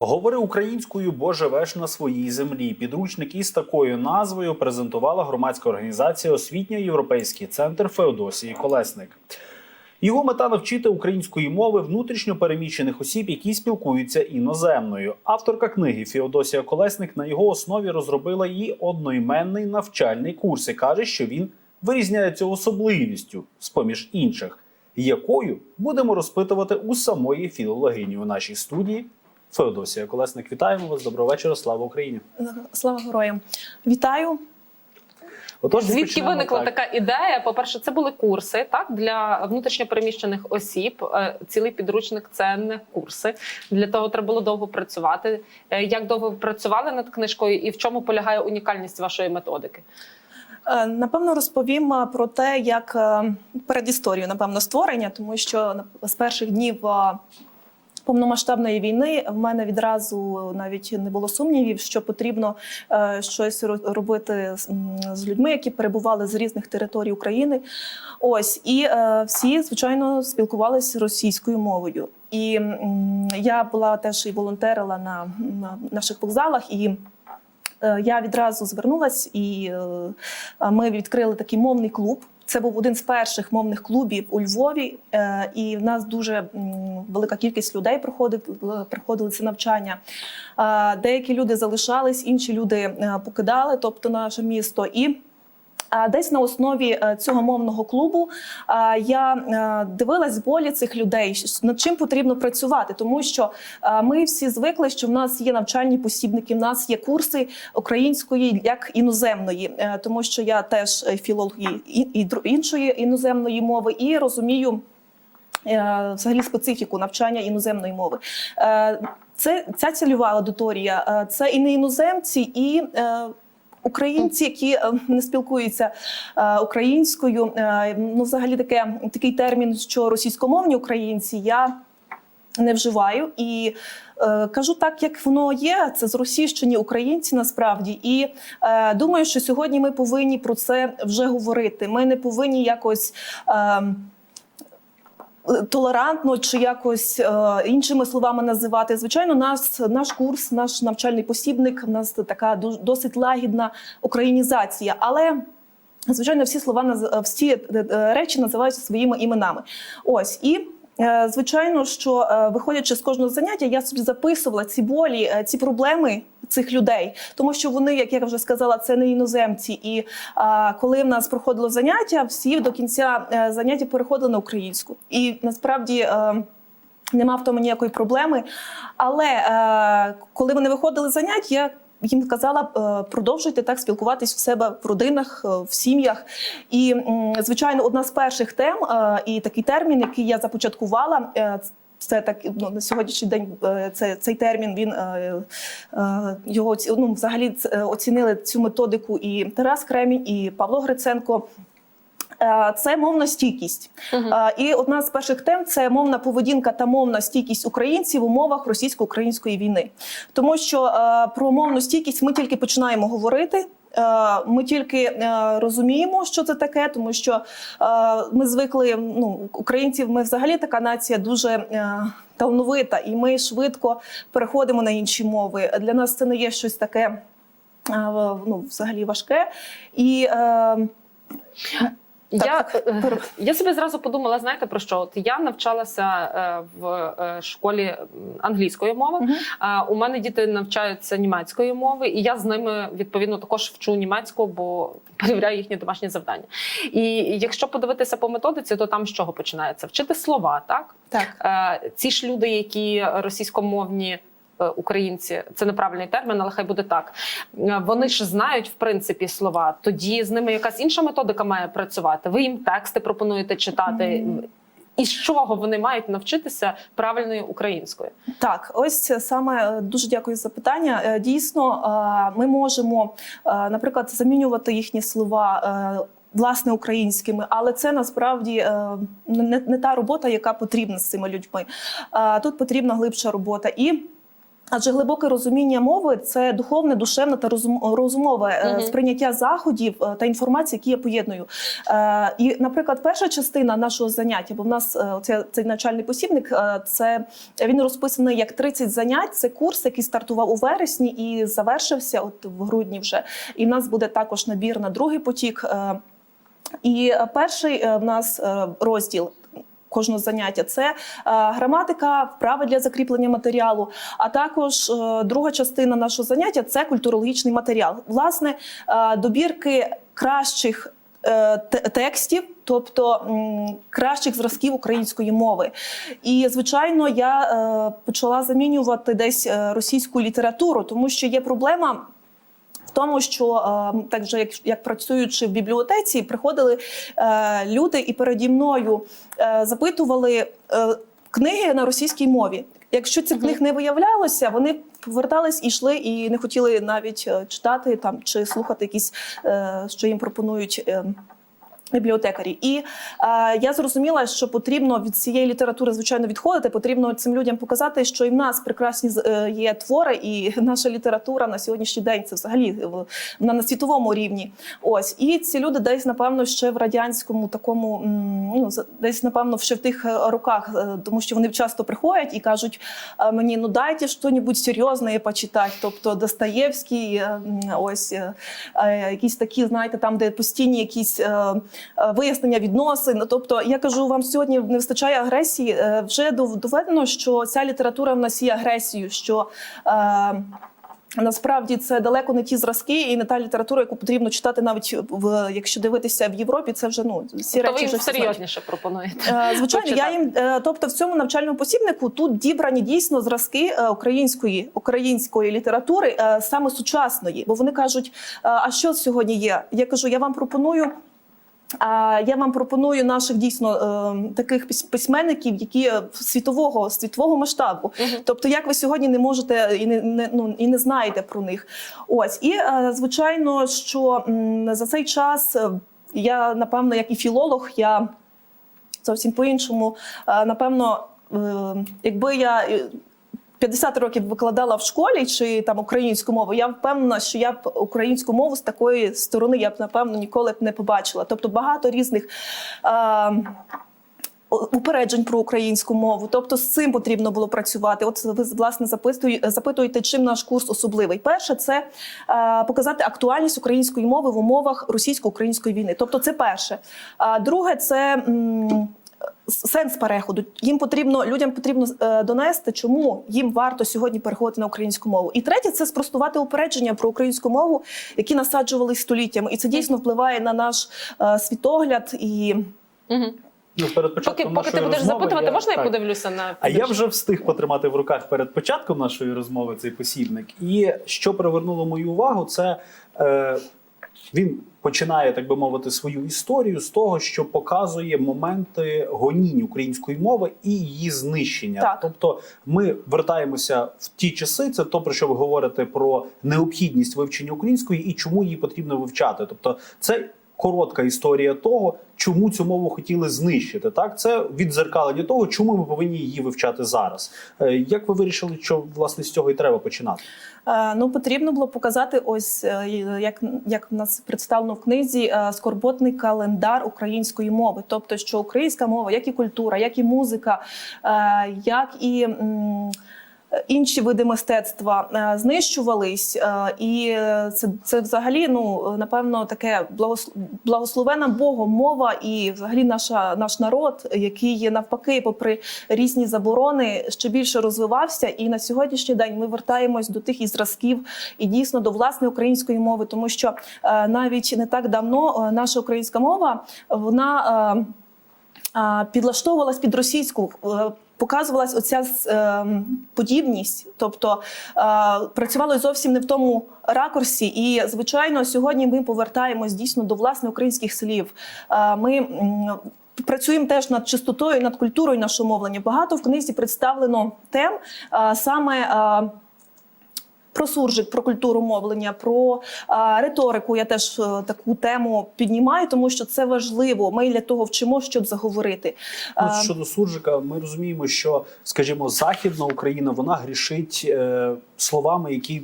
Говори українською, бо живеш на своїй землі. Підручник із такою назвою презентувала громадська організація Освітньо-Європейський центр Феодосії Колесник. Його мета навчити української мови внутрішньо переміщених осіб, які спілкуються іноземною. Авторка книги Феодосія Колесник на його основі розробила і одноіменний навчальний курс і каже, що він вирізняється особливістю з поміж інших, якою будемо розпитувати у самої філологині у нашій студії. Феодосія Колесник, вітаємо вас. Доброго вечора. Слава Україні! Слава героям! Вітаю! Отож, Звідки виникла так. така ідея? По-перше, це були курси так для внутрішньопереміщених осіб. Е, Цілий підручник це не курси. Для того треба було довго працювати. Е, Як довго ви працювали над книжкою, і в чому полягає унікальність вашої методики? Е, Напевно, розповім про те, як перед історією, напевно, створення, тому що на- з перших днів повномасштабної війни в мене відразу навіть не було сумнівів, що потрібно е, щось робити з- людьми, які перебували з різних територій України. Ось і е, всі, звичайно, спілкувалися російською мовою. І я була теж і волонтерила на, на наших вокзалах і. Е, Я відразу звернулась, і ми відкрили такий мовний клуб. Це був один з перших мовних клубів у Львові, е, і в нас дуже велика кількість людей приходили, приходили це навчання. Е, Деякі люди залишались, інші люди е, покидали, тобто наше місто. І Десь на основі е, цього мовного клубу я е, дивилась болі цих людей, над чим потрібно працювати, тому що е, ми всі звикли, що в нас є навчальні посібники, в нас є курси української як іноземної, тому що я теж філолог і, іншої іноземної мови і розумію. Взагалі специфіку навчання іноземної мови. Це ця цільова аудиторія, це і не іноземці, і українці, які е, не спілкуються е, українською. Е, Ну, взагалі, таке такий термін, що російськомовні українці, я не вживаю і е, кажу так, як воно є. Це зросійщені українці насправді. І е, думаю, що сьогодні ми повинні про це вже говорити. Ми не повинні якось. Е, Толерантно чи якось е, іншими словами називати. Звичайно, нас наш курс, наш навчальний посібник, в нас така досить лагідна українізація, але. Звичайно, всі слова наз- всі е, е, речі називаються своїми іменами. Ось і е, звичайно, що е, виходячи з кожного заняття, я собі записувала ці болі, е, ці проблеми цих людей, тому що вони, як я вже сказала, це не іноземці. І а, коли в нас проходило заняття, всі до кінця е, заняття переходили на українську. І насправді. е, Нема в тому ніякої проблеми. Але е, коли вони виходили занять, я їм казала, е, продовжуйте так спілкуватись в себе в родинах, е, в сім'ях. І, м, звичайно, одна з перших тем е, і такий термін, який я започаткувала. е, це так ну, на сьогоднішній день е, це, цей термін він е, е, його ну, взагалі оцінили цю методику і Тарас Кремінь, і Павло Гриценко. Це мовна стійкість. Мгм. Е, І одна з перших тем це мовна поведінка та мовна стійкість українців в умовах російсько-української війни. Тому що про мовну стійкість ми тільки починаємо говорити. Е, Ми тільки е, розуміємо, що це таке, тому що е, ми звикли. Ну, українців, ми взагалі така нація дуже талановита, і ми швидко переходимо на інші мови. Для нас це не є щось таке ну, взагалі важке. І е, Я, Так, е, я собі зразу подумала, знаєте про що? От я навчалася е, в е, школі англійської мови. А у мене діти навчаються німецької мови, і я з ними відповідно також вчу німецьку, бо перевіряю їхні домашні завдання. І якщо подивитися по методиці, то там з чого починається? Вчити слова, так? так. Ці ж люди, які російськомовні. Е, Українці, це неправильний термін, але хай буде так. Е, Вони ж знають в принципі слова. Тоді з ними якась інша методика має працювати. Ви їм тексти пропонуєте читати. Мгм. І з чого вони мають навчитися правильною українською? Так, ось саме е, дуже дякую за питання. Дійсно, ми можемо, наприклад, замінювати їхні слова. Власне, українськими, але це насправді не, та робота, яка потрібна з цими людьми. Тут потрібна глибша робота. І Адже глибоке розуміння мови це духовне, душевне та розумове Мгм. сприйняття заходів е, та інформації, які я поєдную. Е, І, наприклад, перша частина нашого заняття, бо в нас оця- цей навчальний посібник, це він розписаний як 30 занять. Це курс, який стартував у вересні і завершився от в грудні вже. І в нас буде також набір на другий потік. І перший в нас розділ. Кожного заняття це е, граматика, вправи для закріплення матеріалу. А також е, друга частина нашого заняття це культурологічний матеріал. Власне, е, добірки кращих те- текстів, тобто кращих зразків української мови. І звичайно, я почала замінювати десь російську літературу, тому що є проблема. Тому, що е, так же, як, як працюючи в бібліотеці, приходили е, люди і переді мною е, запитували е, книги на російській мові. Якщо цих книг не виявлялося, вони повертались і йшли і не хотіли навіть читати там чи слухати якісь, що їм пропонують. Бібліотекарі, і е, я зрозуміла, що потрібно від цієї літератури звичайно відходити. Потрібно цим людям показати, що і в нас прекрасні е, є твори, і наша література на сьогоднішній день це взагалі е, вона на світовому рівні. Ось і ці люди десь напевно ще в радянському такому ну десь напевно ще в тих е, роках, е, тому що вони часто приходять і кажуть мені: ну дайте що-небудь серйозне почитати. Тобто Достоєвський, ось якісь такі, знаєте, там, де постійні якісь. Е, вияснення відносин. Тобто, я кажу, вам сьогодні не вистачає агресії. Е, Вже доведено, що ця література в нас є агресією. що е, Насправді це далеко не ті зразки і не та література, яку потрібно читати, навіть в якщо дивитися в Європі, це вже ну всі То ви речі їм вже серйозніше пропонуєте. Звичайно, я їм, тобто в цьому навчальному посібнику тут дібрані дійсно зразки української української літератури, саме сучасної, бо вони кажуть, а що сьогодні є? Я кажу, я вам пропоную. А я вам пропоную наших дійсно е, таких пис- письменників, які е, світового світового масштабу. Мгм. Тобто, як ви сьогодні не можете і не, не ну і не знаєте про них. Ось і е, звичайно, що за цей час я напевно, як і філолог, я зовсім по-іншому. Е, Напевно, якби я. Е, 50 років викладала в школі чи там українську мову, я впевнена, що я б українську мову з такої сторони я б напевно ніколи б не побачила. Тобто багато різних. Е, Упереджень про українську мову, тобто з цим потрібно було працювати. От ви власне запитуєте, чим наш курс особливий. Перше, це е, показати актуальність української мови в умовах російсько-української війни. Тобто, це перше. А друге, це м, сенс переходу. Їм потрібно людям потрібно е, донести, чому їм варто сьогодні переходити на українську мову. І третє це спростувати упередження про українську мову, які насаджувались століттями. І це дійсно впливає на наш е, світогляд і. Мгм. Ну, перед Поки, початком поки ти будеш розмови запитувати, можна я подивлюся на А я вже встиг потримати в руках перед початком нашої розмови цей посібник. І що привернуло мою увагу, це е, він починає, так би мовити, свою історію з того, що показує моменти гонінь української мови і її знищення. Так. Тобто, ми вертаємося в ті часи. Це то про що ви говорите про необхідність вивчення української і чому її потрібно вивчати. Тобто, це. Коротка історія того, чому цю мову хотіли знищити. Так, це віддзеркалення того, чому ми повинні її вивчати зараз. Е, Як ви вирішили, що власне з цього і треба починати? Е, Ну, потрібно було показати, ось е, як, як в нас представлено в книзі, скорботний календар української мови. Тобто, що українська мова, як і культура, як і музика, як і. Інші види мистецтва е, знищувались, е, і це, це взагалі ну напевно таке благословена Богом мова, і взагалі наша наш народ, який навпаки, попри різні заборони, ще більше розвивався. І на сьогоднішній день ми вертаємось до тих і зразків, і дійсно до власної української мови, тому що е, навіть не так давно наша українська мова вона. Підлаштовувалась під російську. Показувалась оця е, подібність, тобто е, працювало зовсім не в тому ракурсі. І звичайно, сьогодні ми повертаємось дійсно до власне українських слів. Е, ми працюємо теж над чистотою, над культурою нашого мовлення. Багато в книзі представлено тем е, саме. Про суржик, про культуру мовлення, про риторику. Я теж е, таку тему піднімаю, тому що це важливо. Ми для того вчимо, щоб заговорити. Ну, щодо суржика, ми розуміємо, що, скажімо, західна Україна вона грішить е, словами, які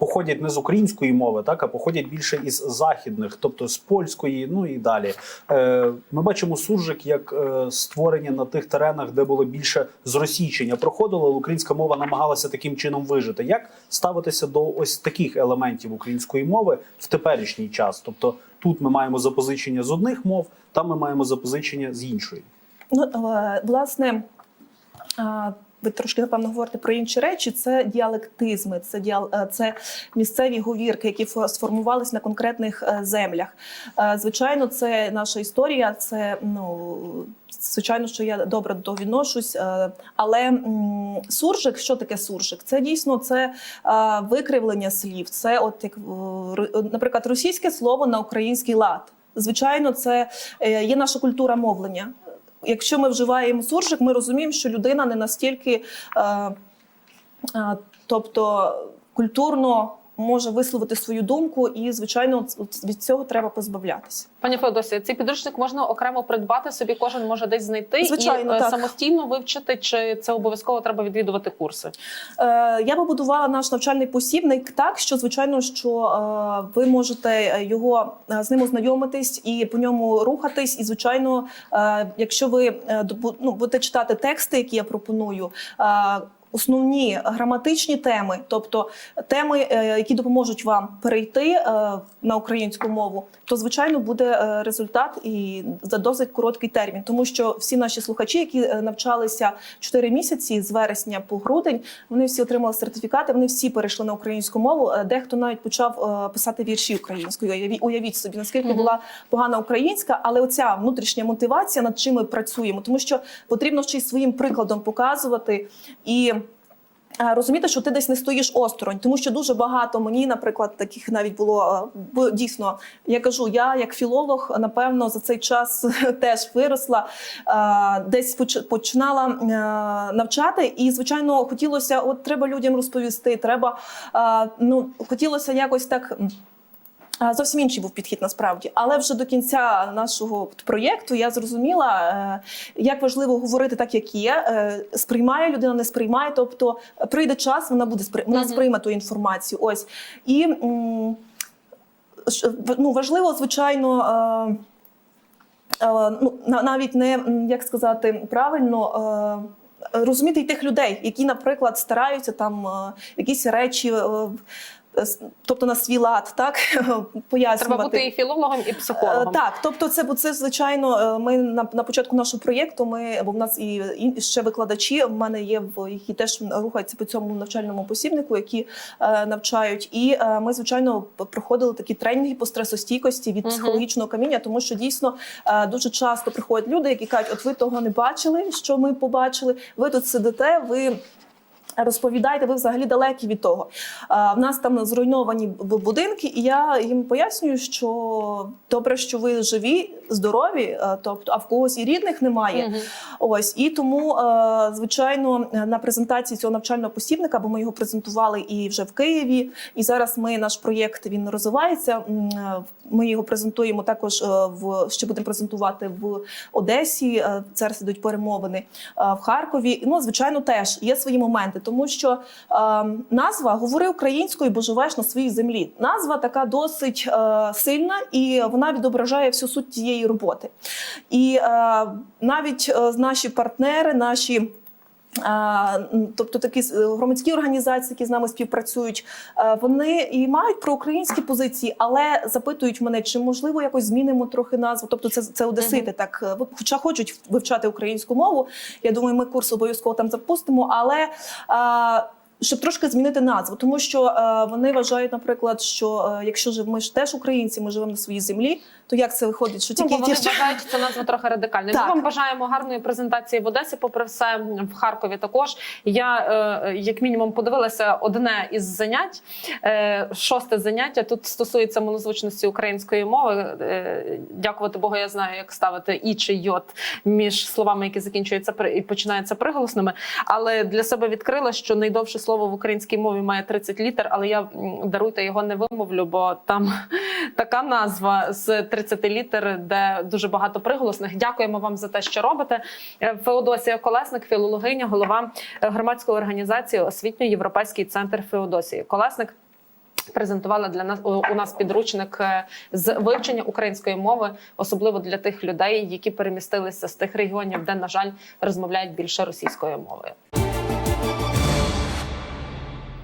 походять не з української мови, так а походять більше із західних, тобто з польської, ну і далі. Е, ми бачимо суржик як е, створення на тих теренах, де було більше зросійчення проходило, українська мова намагалася таким чином вижити. Як ставитися до ось таких елементів української мови в теперішній час? Тобто тут ми маємо запозичення з одних мов, там ми маємо запозичення з іншої. Ну, е, власне, ви трошки напевно говорите про інші речі. Це діалектизми, це діал, е, це місцеві говірки, які фо- сформувались на конкретних е, землях. Е, Звичайно, це наша історія. Це ну звичайно, що я добре до відношусь. Але суржик, що таке суржик? Це дійсно це викривлення слів. Це, от як наприклад, російське слово на український лад. Звичайно, це є наша культура мовлення. Якщо ми вживаємо суржик, ми розуміємо, що людина не настільки, е, е, тобто культурно може висловити свою думку, і звичайно, від цього треба позбавлятися. Пані Феодосія, цей підручник можна окремо придбати собі, кожен може десь знайти Звичайно, і е, так. самостійно вивчити, чи це обов'язково треба відвідувати курси. Е, Я побудувала наш навчальний посібник так, що звичайно, що е, ви можете його е, з ним ознайомитись і по ньому рухатись. І звичайно, е, якщо ви е, ну, будете читати тексти, які я пропоную. Основні граматичні теми, тобто теми, е, які допоможуть вам перейти е, на українську мову, то звичайно буде е, результат і за досить короткий термін, тому що всі наші слухачі, які навчалися 4 місяці з вересня по грудень, вони всі отримали сертифікати, вони всі перейшли на українську мову. Дехто навіть почав писати вірші українською. Уявіть собі, наскільки була погана українська, але оця внутрішня мотивація, над чим ми працюємо, тому що потрібно ще й своїм прикладом показувати і. Розуміти, що ти десь не стоїш осторонь, тому що дуже багато мені, наприклад, таких навіть було дійсно. Я кажу, я як філолог, напевно, за цей час теж виросла, десь починала навчати, і звичайно, хотілося, от треба людям розповісти. Треба ну хотілося якось так. Зовсім інший був підхід насправді, але вже до кінця нашого проєкту я зрозуміла, е, як важливо говорити так, як є. Е, Сприймає людина, не сприймає. Тобто е, прийде час, вона буде спри... вона сприйме ту інформацію. Ось і ну, важливо, звичайно. Ну, навіть не як сказати правильно, розуміти й тих людей, які, наприклад, стараються там якісь речі, тобто на свій лад, так пояснювати. Треба бути і філологом, і Е, психологом. Так, тобто, це це звичайно. е, Ми на, на початку нашого проєкту. Ми бо в нас і, і ще викладачі. В мене є в які теж рухаються по цьому навчальному посібнику, які е, навчають. І е, ми, звичайно, проходили такі тренінги по стресостійкості від психологічного каміння, тому що дійсно е, дуже часто приходять люди, які кажуть, от ви того не бачили, що ми побачили. Ви тут сидите, ви. Розповідайте, ви взагалі далекі від того. А, в нас там зруйновані будинки, і я їм пояснюю, що добре, що ви живі, здорові, е, тобто, а в когось і рідних немає. Мгм. Ось і тому, е, звичайно, на презентації цього навчального посібника, бо ми його презентували і вже в Києві. І зараз ми наш проєкт він розвивається. Ми його презентуємо також е, в ще будемо презентувати в Одесі. е, Зараз ідуть перемовини е, в Харкові. Ну, звичайно, теж є свої моменти, тому що назва говори українською, бо живеш на своїй землі. Назва така досить сильна, і вона відображає всю суть тієї роботи. І навіть наші партнери, наші. Тобто такі е, громадські організації, які з нами співпрацюють, е, вони і мають проукраїнські позиції, але запитують мене, чи можливо якось змінимо трохи назву. Тобто, це, це одесити, так е, хоча хочуть вивчати українську мову. Я думаю, ми курс обов'язково там запустимо, але. Щоб трошки змінити назву, тому що е, вони вважають, наприклад, що е, якщо ж ми ж теж українці, ми живемо на своїй землі, то як це виходить, що Ну, тільки бо вони ті- вважають це назва трохи радикальною. Ми вам бажаємо гарної презентації в Одесі. Попри все, в Харкові також. Я е, як мінімум подивилася одне із занять. Е, шосте заняття тут стосується малозвучності української мови. Е, дякувати Богу, я знаю, як ставити і чи йот між словами, які закінчуються і починаються приголосними. Але для себе відкрила, що найдовше слово в українській мові має 30 літер, але я даруйте його не вимовлю, бо там така назва з 30 літер, де дуже багато приголосних. Дякуємо вам за те, що робите. Е, Феодосія Колесник, філологиня, голова е, громадської організації Освітньо-Європейський центр Феодосії. Колесник презентувала для нас у у нас підручник е, з вивчення української мови, особливо для тих людей, які перемістилися з тих регіонів, де на жаль розмовляють більше російською мовою.